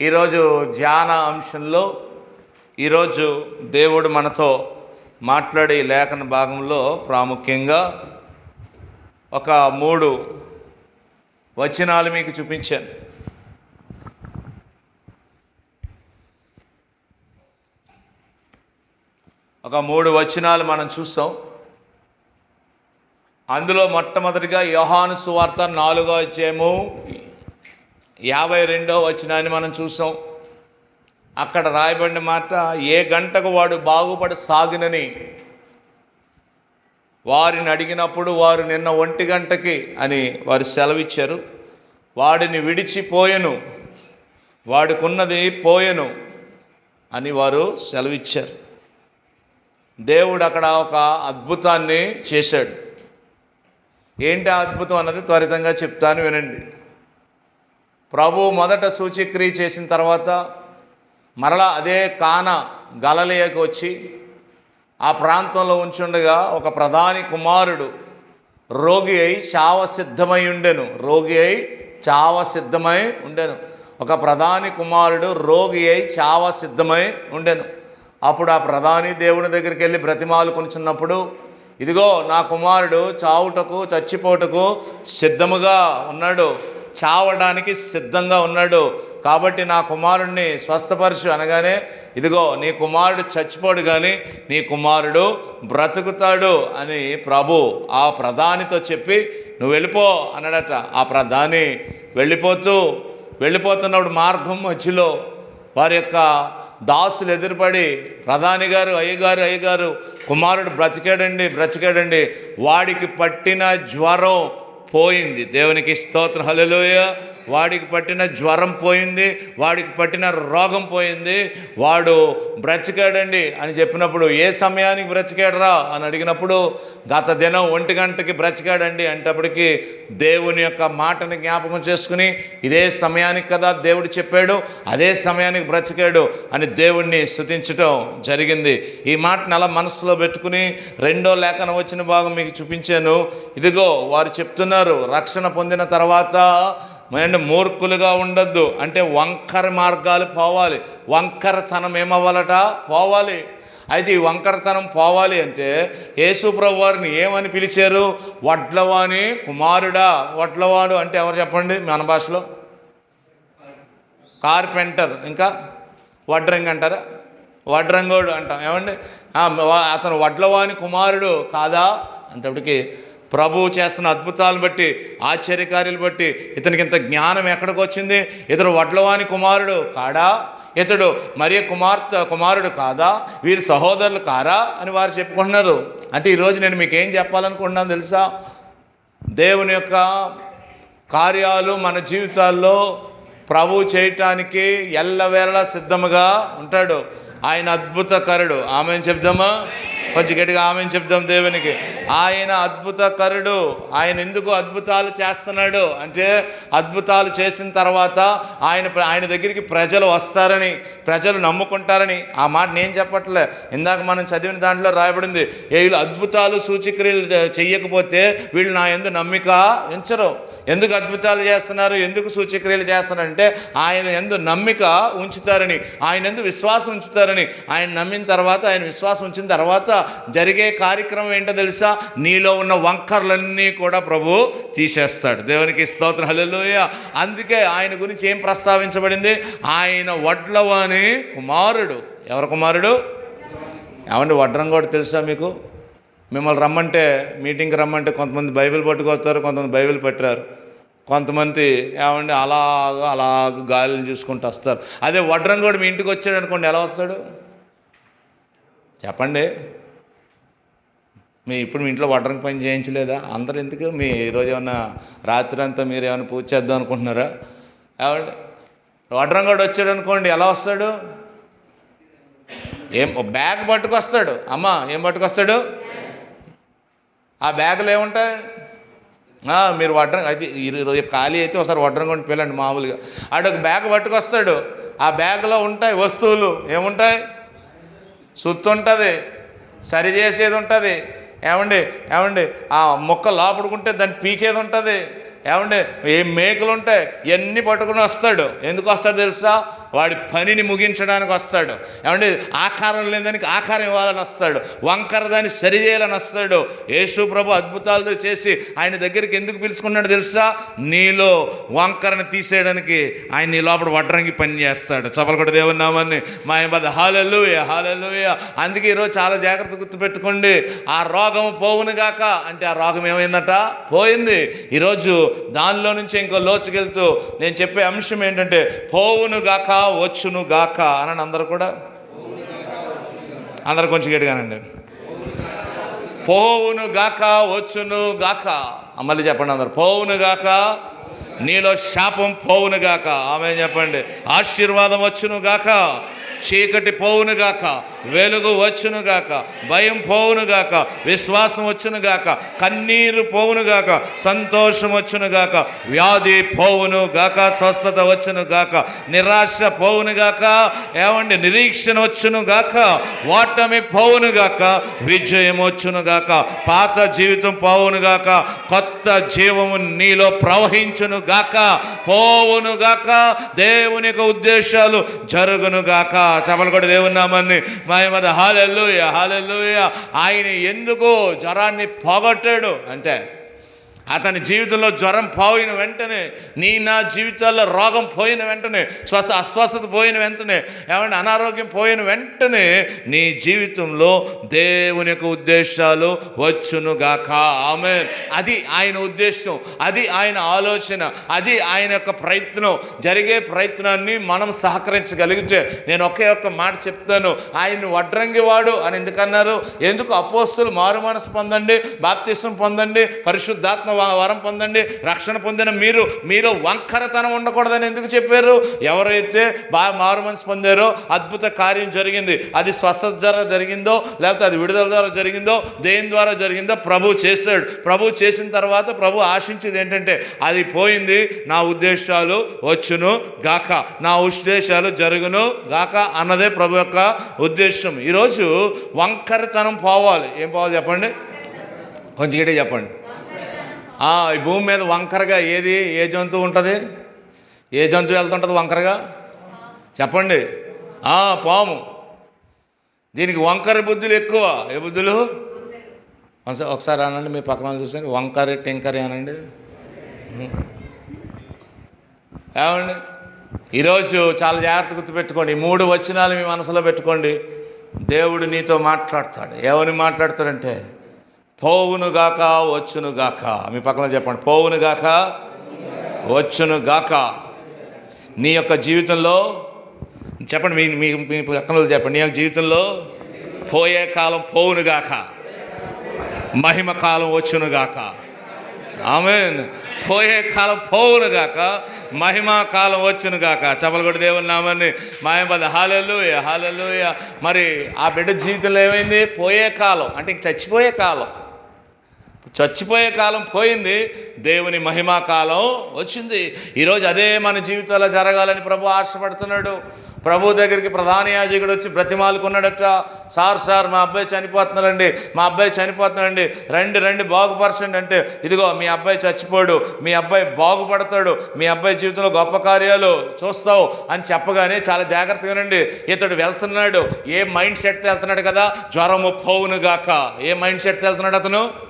ఈరోజు ధ్యాన అంశంలో ఈరోజు దేవుడు మనతో మాట్లాడే లేఖన భాగంలో ప్రాముఖ్యంగా ఒక మూడు వచనాలు మీకు చూపించాను. ఒక మూడు వచనాలు మనం చూస్తాం. అందులో మొట్టమొదటిగా యోహాను సువార్త నాలుగో అధ్యాయము యాభై రెండో వచనాన్ని మనం చూసాం. అక్కడ రాయబడిన మాట ఏ గంటకు వాడు బాగుపడి సాగినని? వారిని అడిగినప్పుడు వారు నిన్న ఒంటి గంటకి అని వారు సెలవిచ్చారు. వాడిని విడిచిపోయెను వాడికున్నది పోయెను అని వారు సెలవిచ్చారు. దేవుడు అక్కడ ఒక అద్భుతాన్ని చేశాడు. ఏంటి ఆ అద్భుతం అన్నది త్వరితంగా చెప్తాను వినండి. ప్రభు మొదట సూచిక్రియ చేసిన తర్వాత మరలా అదే కాన గలలియకు వచ్చి ఆ ప్రాంతంలో ఉంచుండగా ఒక ప్రధాని కుమారుడు రోగి అయి చావ సిద్ధమై ఉండెను. రోగి అయి చావ సిద్ధమై ఉండెను. ఒక ప్రధాని కుమారుడు రోగి అయి చావ సిద్ధమై ఉండెను. అప్పుడు ఆ ప్రధాని దేవుని దగ్గరికి వెళ్ళి బ్రతిమాలు కొనుచున్నప్పుడు ఇదిగో నా కుమారుడు చావుటకు చచ్చిపోటకు సిద్ధముగా ఉన్నాడు. చావడానికి సిద్ధంగా ఉన్నాడు. కాబట్టి నా కుమారుడిని స్వస్థపరచు అనగానే ఇదిగో నీ కుమారుడు చచ్చిపోడు కానీ నీ కుమారుడు బ్రతుకుతాడు అని ప్రభు ఆ ప్రధానితో చెప్పి నువ్వు వెళ్ళిపో అన్నాడట. ఆ ప్రధాని వెళ్ళిపోతూ వెళ్ళిపోతున్నప్పుడు మార్గం మధ్యలో వారి యొక్క దాసులు ఎదురుపడి ప్రధాని గారు అయ్యగారు అయ్యగారు కుమారుడు బ్రతికాడండి బ్రతికాడండి. వాడికి పట్టిన జ్వరం పోయింది. దేవునికి స్తోత్రం. హలలోయ వాడికి పట్టిన జ్వరం పోయింది వాడికి పట్టిన రోగం పోయింది వాడు బ్రతికాడండి అని చెప్పినప్పుడు ఏ సమయానికి బ్రతికాడరా అని అడిగినప్పుడు గత దినం ఒంటి గంటకి బ్రతికాడండి అంటప్పటికీ దేవుని యొక్క మాటని జ్ఞాపకం చేసుకుని ఇదే సమయానికి కదా దేవుడు చెప్పాడు అదే సమయానికి బ్రతికాడు అని దేవుణ్ణి స్థుతించటం జరిగింది. ఈ మాటను అలా మనసులో పెట్టుకుని రెండో లేఖనం వచ్చిన భాగం మీకు చూపించాను. ఇదిగో వారు చెప్తున్నారు రక్షణ పొందిన తర్వాత అంటే మూర్ఖులుగా ఉండొద్దు. అంటే వంకర మార్గాలు పోవాలి. వంకరతనం ఏమవ్వాలట? పోవాలి. అయితే ఈ వంకరతనం పోవాలి అంటే యేసుప్రభు వారిని ఏమని పిలిచారు? వడ్లవాణి కుమారుడా. వడ్లవాడు అంటే ఎవరు చెప్పండి మన భాషలో? కార్పెంటర్. ఇంకా వడ్రంగి అంటారా? వడ్రంగోడు అంటాం. ఏమండి? అతను వడ్లవాణి కుమారుడు కాదా? అంటప్పటికి ప్రభువు చేస్తున్న అద్భుతాలను బట్టి ఆశ్చర్యకార్యాలు బట్టి ఇతనికి ఇంత జ్ఞానం ఎక్కడికి వచ్చింది? ఇతడు వడ్లవాని కుమారుడు కాడా? ఇతడు మరి కుమార్తె కుమారుడు కాదా? వీరి సహోదరులు కారా? అని వారు చెప్పుకుంటున్నారు. అంటే ఈరోజు నేను మీకు ఏం చెప్పాలనుకుంటున్నాను తెలుసా? దేవుని యొక్క కార్యాలు మన జీవితాల్లో ప్రభు చేయటానికి ఎల్లవేళలా సిద్ధముగా ఉంటాడు. ఆయన అద్భుతకరుడు. ఆమె చెప్దామా? కొంచెం గట్టిగా ఆమె చెప్దాం దేవునికి. ఆయన అద్భుతకరుడు ఆయన ఎందుకు అద్భుతాలు చేస్తున్నాడు అంటే అద్భుతాలు చేసిన తర్వాత ఆయన ఆయన దగ్గరికి ప్రజలు వస్తారని ప్రజలు నమ్ముకుంటారని ఆ మాట నేను చెప్పట్లే. ఇందాక మనం చదివిన దాంట్లో రాయబడింది వీళ్ళు అద్భుతాలు సూచిక్రియలు చెయ్యకపోతే వీళ్ళు నా ఎందు నమ్మిక ఉంచరు. ఎందుకు అద్భుతాలు చేస్తున్నారు ఎందుకు సూచిక్రియలు చేస్తున్నారంటే ఆయన ఎందు నమ్మిక ఉంచుతారని ఆయన ఎందు విశ్వాసం ఉంచుతారని. ఆయన నమ్మిన తర్వాత ఆయన విశ్వాసం ఉంచిన తర్వాత జరిగే కార్యక్రమం ఏంటో తెలుసా? నీలో ఉన్న వంకర్లన్నీ కూడా ప్రభు తీసేస్తాడు. దేవునికి స్తోత్రం. హల్లెలూయ. అందుకే ఆయన గురించి ఏం ప్రస్తావించబడింది? ఆయన వడ్లవాని కుమారుడు. ఎవరు కుమారుడు? ఏమండి వడ్రం కూడా తెలుసా మీకు? మిమ్మల్ని రమ్మంటే మీటింగ్కి రమ్మంటే కొంతమంది బైబిల్ పట్టుకొస్తారు కొంతమంది బైబిల్ పెట్టారు. కొంతమంది ఏమండి అలాగ అలాగ గాలిని చూసుకుంటూ వస్తారు. అదే వడ్రం కూడా మీ ఇంటికి వచ్చాడు అనుకోండి ఎలా వస్తాడు? చెప్పండి. మీ ఇప్పుడు మీ ఇంట్లో వడ్రంగి పని చేయించలేదా? అందరు ఎందుకు మీ ఈరోజు ఏమన్నా రాత్రి అంతా మీరు ఏమైనా పూజ చేద్దాం అనుకుంటున్నారా? ఏమండి వడ్రంగాడు వచ్చాడు అనుకోండి ఎలా వస్తాడు? ఏం ఓ బ్యాగ్ పట్టుకొస్తాడు. అమ్మ ఏం పట్టుకొస్తాడు? ఆ బ్యాగులు ఏముంటాయి? మీరు వడ్రం అయితే ఈరోజు ఖాళీ అయితే ఒకసారి వడ్రం ఉండి పిల్లండి మామూలుగా. ఆడు ఒక బ్యాగ్ పట్టుకొస్తాడు. ఆ బ్యాగ్లో ఉంటాయి వస్తువులు. ఏముంటాయి? సుత్తు ఉంటుంది. సరి చేసేది ఉంటుంది. ఏమండి ఏమండి ఆ మొక్క లోపడుకుంటే దాన్ని పీకేది ఉంటుంది ఏమండి ఏ మేకలు ఉంటాయి ఇవన్నీ పట్టుకుని వస్తాడు ఎందుకు వస్తాడు తెలుసా? వాడి పనిని ముగించడానికి వస్తాడు. ఏమంటే ఆకారం లేని దానికి ఆకారం ఇవ్వాలని వస్తాడు. వంకర దాన్ని సరిచేయాలని వస్తాడు. యేసు ప్రభు అద్భుతాలతో చేసి ఆయన దగ్గరికి ఎందుకు పిలుచుకున్నాడు తెలుసా? నీలో వంకరని తీసేయడానికి ఆయన నీ లోపల వడ్రంగి పని చేస్తాడు. చపలు కూడా దేవుని నామాన్ని మా బద్ద హాలెల్లుయ హాలెల్లుయ. అందుకే ఈరోజు చాలా జాగ్రత్త గుర్తుపెట్టుకోండి. ఆ రోగం పోవును గాక. అంటే ఆ రోగం ఏమైందట? పోయింది. ఈరోజు దానిలో నుంచి ఇంకో లోచుకెళ్తూ నేను చెప్పే అంశం ఏంటంటే పోవును గాక వచ్చును గాక అని అందరు కూడా? అందరు కొంచెం గట్టిగానండి పోవును గాక వచ్చును గాక మళ్ళీ చెప్పండి అందరు. పోవును గాక నీలో శాపం పోవును గాక ఆమె చెప్పండి? ఆశీర్వాదం వచ్చును గాక చీకటి పోవును గాక వెలుగు వచ్చును గాక భయం పోవును గాక విశ్వాసం వచ్చునుగాక కన్నీరు పోవును గాక సంతోషం వచ్చునుగాక వ్యాధి పోవును గాక స్వస్థత వచ్చునుగాక నిరాశ పోవును గాక ఏమండి నిరీక్షణ వచ్చునుగాక ఓటమి పోవును గాక విజయం వచ్చును గాక పాత జీవితం పోవును గాక కొత్త జీవము నీలో ప్రవహించునుగాక గాక పోవును గాక దేవుని యొక్క ఉద్దేశాలు జరుగునుగాక చపలు కూడా దేవుని మాయమద హాలెల్లుయ హాలెల్లుయ ఆయన ఎందుకు జ్వరాన్ని పోగొట్టాడు అంటే అతని జీవితంలో జ్వరం పోయిన వెంటనే నీ నా జీవితాల్లో రోగం పోయిన వెంటనే స్వస్థ అస్వస్థత పోయిన వెంటనే ఏమంటే అనారోగ్యం పోయిన వెంటనే నీ జీవితంలో దేవుని యొక్క ఉద్దేశాలు వచ్చునుగాక. ఆమె అది ఆయన ఉద్దేశం అది ఆయన ఆలోచన అది ఆయన యొక్క ప్రయత్నం. జరిగే ప్రయత్నాన్ని మనం సహకరించగలిగితే నేను ఒకే ఒక్క మాట చెప్తాను ఆయన వడ్రంగి వాడు అని ఎందుకన్నారు? ఎందుకు అపోస్తులు మారు మనసు పొందండి బాప్తిసం పొందండి పరిశుద్ధాత్మ వరం పొందండి రక్షణ పొందిన మీరు మీరు వంకరతనం ఉండకూడదని ఎందుకు చెప్పారు? ఎవరైతే బాగా మారు మనసు పొందారో అద్భుత కార్యం జరిగింది. అది స్వస్థత ద్వారా జరిగిందో లేకపోతే అది విడుదల ద్వారా జరిగిందో దేని ద్వారా జరిగిందో ప్రభు చేస్తాడు ప్రభు చేసిన తర్వాత ప్రభు ఆశించేది ఏంటంటే అది పోయింది నా ఉద్దేశాలు వచ్చును గాక. నా ఉద్దేశాలు జరుగును గాక అన్నదే ప్రభు యొక్క ఉద్దేశం. ఈరోజు వంకరతనం పోవాలి. ఏం పోవాలి చెప్పండి? కొంచెం గట్టిగా చెప్పండి. ఈ భూమి మీద వంకరగా ఏది ఏ జంతువు ఉంటుంది? ఏ జంతువు వెళ్తుంటుంది వంకరగా? చెప్పండి. ఆ, పాము. దీనికి వంకర బుద్ధులు ఎక్కువ. ఏ బుద్ధులు? ఒకసారి- అనండి మీ పక్కన చూసాను వంకర టింకరి అనండి. ఏమండి? ఈరోజు చాలా జాగ్రత్త గుర్తుపెట్టుకోండి. ఈ మూడు వచనాలు మీ మనసులో పెట్టుకోండి. దేవుడు నీతో మాట్లాడతాడు. ఏమని మాట్లాడతాడంటే పోవునుగాక గాక వచ్చును గాక మీ పక్కన చెప్పండి. పోవును గాక వచ్చును గాక నీ యొక్క జీవితంలో చెప్పండి మీ మీ మీ పక్కన చెప్పండి. నీ యొక్క జీవితంలో పోయే కాలం పోవును గాక మహిమ కాలం వచ్చును గాక పోయే కాలం పోవునుగాక మహిమా కాలం వచ్చునుగాక. చపలగొడి దేవుని నామని మాయపద. హాలెల్లుయ హాలెల్లుయ మరి ఆ బిడ్డ జీవితంలో ఏమైంది? పోయే కాలం. అంటే ఇంక చచ్చిపోయే కాలం. చచ్చిపోయే కాలం పోయింది దేవుని మహిమా కాలం వచ్చింది. ఈరోజు అదే మన జీవితాల్లో జరగాలని ప్రభు ఆశపడుతున్నాడు. ప్రభు దగ్గరికి ప్రధాన యాజకుడు వచ్చి బ్రతిమాలుకున్నాడట. సార్ సార్ మా అబ్బాయి చనిపోతున్నారండి మా అబ్బాయి చనిపోతున్నాడండి రండి రండి బాగుపరచండి. అంటే ఇదిగో మీ అబ్బాయి చచ్చిపోడు మీ అబ్బాయి బాగుపడతాడు మీ అబ్బాయి జీవితంలో గొప్ప కార్యాలు చూస్తావు అని చెప్పగానే చాలా జాగ్రత్తగా రండి. ఇతడు వెళ్తున్నాడు. ఏ మైండ్ సెట్తో వెళ్తున్నాడు కదా? జ్వరము పోవును గాక. ఏ మైండ్ సెట్తో వెళ్తున్నాడు అతను?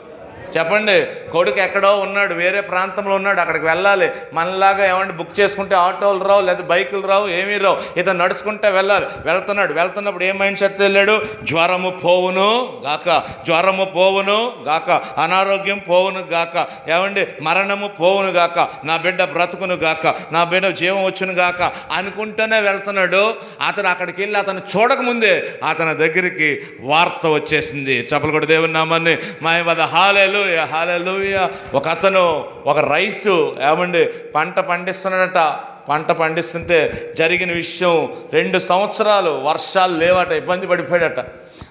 చెప్పండి కొడుకు ఎక్కడో ఉన్నాడు వేరే ప్రాంతంలో ఉన్నాడు అక్కడికి వెళ్ళాలి. మనలాగా ఏమంటే బుక్ చేసుకుంటే ఆటోలు రావు లేదా బైకులు రావు ఏమీ రావు. ఇతను నడుచుకుంటే వెళ్ళాలి. వెళ్తున్నాడు వెళ్తున్నప్పుడు ఏ మైండ్ సెట్ వెళ్ళాడు? జ్వరము పోవును గాక జ్వరము పోవును గాక అనారోగ్యం పోవును గాక ఏమండి? మరణము పోవును గాక నా బిడ్డ బ్రతుకును గాక నా బిడ్డ జీవం వచ్చును గాక అనుకుంటూనే వెళ్తున్నాడు. అతను అక్కడికి వెళ్ళి అతను చూడకముందే అతని దగ్గరికి వార్త వచ్చేసింది. చెప్పలు కూడా దేవుని నామాన్ని మాయవద హాలేలు హాలేలుయ ఒక అతను ఒక రైతు ఏమండి పంట పండిస్తున్నాడట. పంట పండిస్తుంటే జరిగిన విషయం రెండు సంవత్సరాలు వర్షాలు లేవట ఇబ్బంది పడిపోయాడట.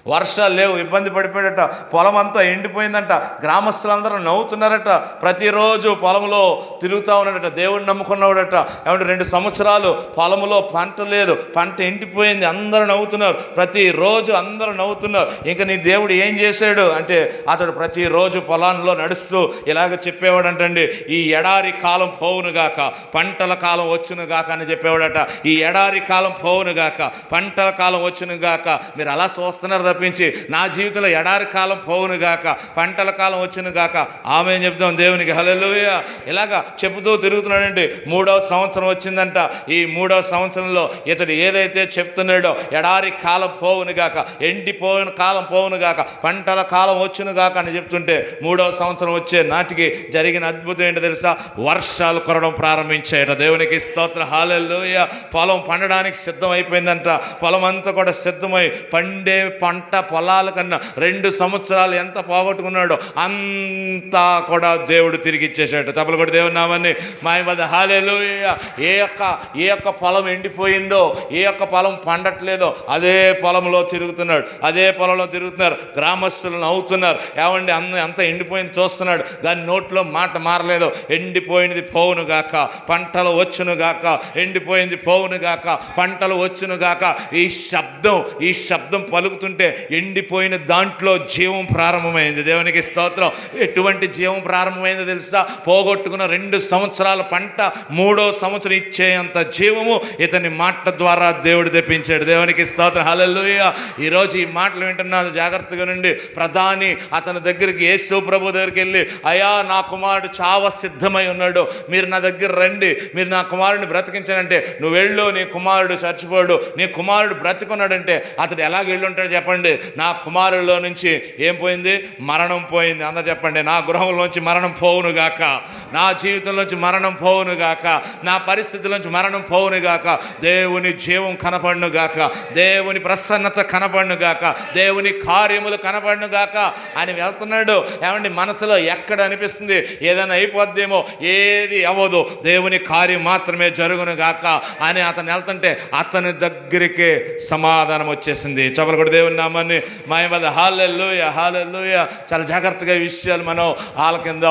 వర్షాలు లేవు ఇబ్బంది పడిపోయాడట. పొలం అంతా ఎండిపోయిందంట. గ్రామస్తులందరూ నవ్వుతున్నారట. ప్రతిరోజు పొలంలో తిరుగుతూ ఉన్నాడట. దేవుడిని నమ్ముకున్నవాడట. ఏమంటే రెండు సంవత్సరాలు పొలంలో పంట లేదు. పంట ఎండిపోయింది. అందరూ నవ్వుతున్నారు. ప్రతిరోజు అందరూ నవ్వుతున్నారు. ఇంకా నీ దేవుడు ఏం చేశాడు? అంటే అతడు ప్రతిరోజు పొలాల్లో నడుస్తూ ఇలాగ చెప్పేవాడంటండి. ఈ ఎడారి కాలం పోవును గాక. పంటల కాలం వచ్చునుగాక అని చెప్పేవాడట. ఈ ఎడారి కాలం పోవును గాక. పంటల కాలం వచ్చునుగాక మీరు అలా చూస్తున్నారు సమర్పించి నా జీవితంలో ఎడారి కాలం పోవును గాక పంటల కాలం వచ్చును గాక ఆమె చెప్తాం దేవునికి. హల్లెలూయా. ఇలాగా చెబుతూ తిరుగుతున్నాడండి. మూడవ సంవత్సరం వచ్చిందంట. ఈ మూడవ సంవత్సరంలో ఇతడు ఏదైతే చెప్తున్నాడో ఎడారి కాలం పోవును గాక ఎండిపోయిన కాలం పోవును గాక పంటల కాలం వచ్చును గాక అని చెప్తుంటే మూడవ సంవత్సరం వచ్చే నాటికి జరిగిన అద్భుతం ఏంటో తెలుసా? వర్షాలు కొరడం ప్రారంభించాయట దేవునికి స్తోత్ర. హాలెల్లోయ. పొలం పండడానికి సిద్ధం అయిపోయిందంట పొలం అంతా కూడా సిద్ధమై పండే పంట పంట పొలాల కన్నా రెండు సంవత్సరాలు ఎంత పోగొట్టుకున్నాడో అంతా కూడా దేవుడు తిరిగి ఇచ్చేసాడు చప్పలు కూడా దేవుడు నామని మాయమద హాలెల్లోయ. ఏ యొక్క ఏ యొక్క పొలం ఎండిపోయిందో ఏ యొక్క పొలం పండట్లేదో అదే పొలంలో తిరుగుతున్నాడు. అదే పొలంలో తిరుగుతున్నారు. గ్రామస్తులను అవుతున్నారు ఏమండి అన్న ఎంత ఎండిపోయింది చూస్తున్నాడు. దాని నోట్లో మాట మారలేదు. ఎండిపోయినది పోవును గాక. పంటలు వచ్చును గాక. ఎండిపోయింది పోవును గాక. పంటలు వచ్చును గాక. ఈ శబ్దం ఈ శబ్దం పలుకుతుంటే ఎండిపోయిన దాంట్లో జీవం ప్రారంభమైంది. దేవునికి స్తోత్రం. ఎటువంటి జీవం ప్రారంభమైందో తెలుసా? పోగొట్టుకున్న రెండు సంవత్సరాల పంట మూడో సంవత్సరం ఇచ్చేంత జీవము ఇతని మాట ద్వారా దేవుడు తెప్పించాడు. దేవునికి స్తోత్రం. హలలుయ ఈరోజు ఈ మాటలు వింటున్నాను. జాగ్రత్తగా నుండి. ప్రధాని అతని దగ్గరికి యేసు ప్రభు దగ్గరికి వెళ్ళి అయా నా కుమారుడు చావ సిద్ధమై ఉన్నాడు. మీరు నా దగ్గర రండి. మీరు నా కుమారుడిని బ్రతికించానంటే నువ్వు వెళ్ళు. నీ కుమారుడు చచ్చిపోడు. నీ కుమారుడు బ్రతికున్నాడంటే అతడు ఎలాగ వెళ్ళుంటాడు చెప్పండి? నా కుమారుల్లో నుంచి ఏం పోయింది? మరణం పోయింది. అందరు చెప్పండి. నా గృహంలోంచి మరణం పోవును గాక. నా జీవితంలోంచి మరణం పోవును గాక. నా పరిస్థితిలోంచి మరణం పోవును గాక. దేవుని జీవం కనపడును గాక. దేవుని ప్రసన్నత కనపడును గాక. దేవుని కార్యములు కనపడును గాక అని వెళ్తున్నాడు. ఏమండి మనసులో ఎక్కడ అనిపిస్తుంది? ఏదైనా అయిపోద్దేమో? ఏది అవ్వదు. దేవుని కార్యం మాత్రమే జరుగును గాక అని అతను వెళ్తుంటే అతని దగ్గరికి సమాధానం వచ్చేసింది. చపలు కూడా దేవుని చేస్తున్నామని మాయమద హాలెల్లుయ హాలెల్లుయ. చాలా జాగ్రత్తగా ఈ విషయాలు మనం వాళ్ళ కింద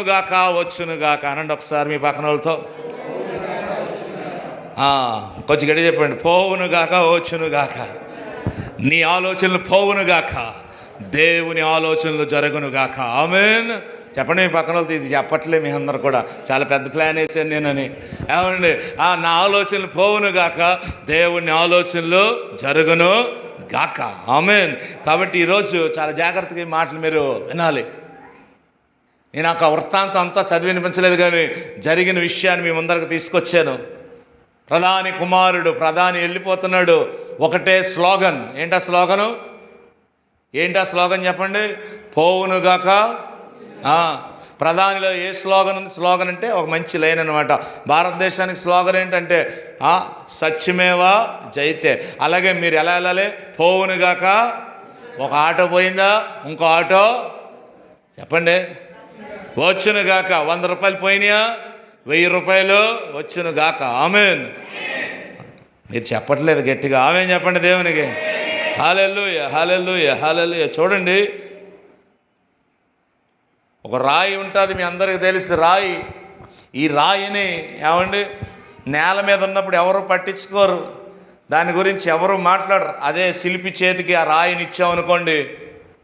గాక వచ్చును గాక అనండి ఒకసారి మీ పక్కన వాళ్ళతో. ఆ, కొంచెం గడి చెప్పండి. పోవును గాక వచ్చును గాక నీ ఆలోచనలు పోవును గాక దేవుని ఆలోచనలు జరుగును గాక ఆమెన్. చెప్పండి మీ పక్కన వాళ్ళతో ఇది చెప్పట్లే మీ అందరు కూడా. చాలా పెద్ద ప్లాన్ వేసాను నేనని. ఏమండి? ఆ, నా ఆలోచనలు పోవును గాక దేవుని ఆలోచనలు జరుగును గాక. ఆమెన్. కాబట్టి ఈరోజు చాలా జాగ్రత్తగా ఈ మాటలు మీరు వినాలి. నేను ఒక వృత్తాంతం అంతా చదివి వినిపించలేదు కానీ జరిగిన విషయాన్ని మీ ముందరకు తీసుకొచ్చాను. ప్రధాని కుమారుడు ప్రధాని వెళ్ళిపోతున్నాడు. ఒకటే స్లోగన్. ఏంటా స్లోగను? ఏంటా స్లోగన్ చెప్పండి? పోవునుగాక గాక ప్రధానిలో ఏ స్లోగన్ ఉంది? స్లోగన్ అంటే ఒక మంచి లైన్ అనమాట భారతదేశానికి స్లోగన్ ఏంటంటే ఆ, సత్యమేవా జయితే. అలాగే మీరు ఎలా వెళ్ళాలి? పోవునుగాక ఒక ఆటో పోయిందా? ఇంకో ఆటో? చెప్పండి. వచ్చునుగాక వంద రూపాయలు పోయినాయా? వెయ్యి రూపాయలు వచ్చునుగాక ఆమెన్. మీరు చెప్పట్లేదు గట్టిగా. ఆమెన్ చెప్పండి దేవునికి. Hallelujah hallelujah hallelujah. చూడండి. ఒక రాయి ఉంటుంది మీ అందరికీ తెలిసి రాయి. ఈ రాయిని ఏమండి? నేల మీద ఉన్నప్పుడు ఎవరు పట్టించుకోరు. దాని గురించి ఎవరు మాట్లాడరు. అదే శిల్పి చేతికి ఆ రాయిని ఇచ్చామనుకోండి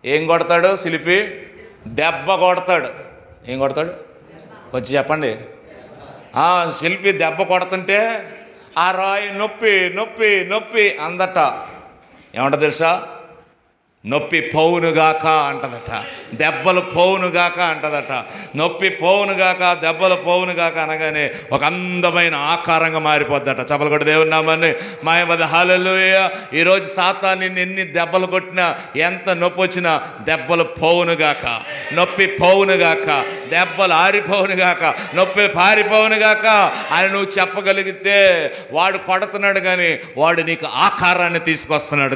ఏం కొడతాడు శిల్పి? దెబ్బ కొడతాడు. ఏం కొడతాడు? కొంచెం చెప్పండి. శిల్పి దెబ్బ కొడుతుంటే ఆ రాయి నొప్పి నొప్పి నొప్పి అందట. ఏమంట తెలుసా? నొప్పి పోవునుగాక అంటదట. దెబ్బలు పోవునుగాక అంటదట. నొప్పి పోవునుగాక దెబ్బలు పోవునుగాక అనగానే ఒక అందమైన ఆకారంగా మారిపోద్దట. చపలు కొట్టి దేవుని నామాన్ని మాయమద హాలెల్లుయ. ఈరోజు సాతాన్ని ఎన్ని దెబ్బలు కొట్టినా ఎంత నొప్పి వచ్చినా దెబ్బలు పోవునుగాక. నొప్పి పోవునుగాక. దెబ్బలు ఆరిపోవునుగాక. నొప్పి పారిపోవునుగాక అని నువ్వు చెప్పగలిగితే వాడు కొడుతున్నాడు కానీ వాడు నీకు ఆకారాన్ని తీసుకొస్తున్నాడు.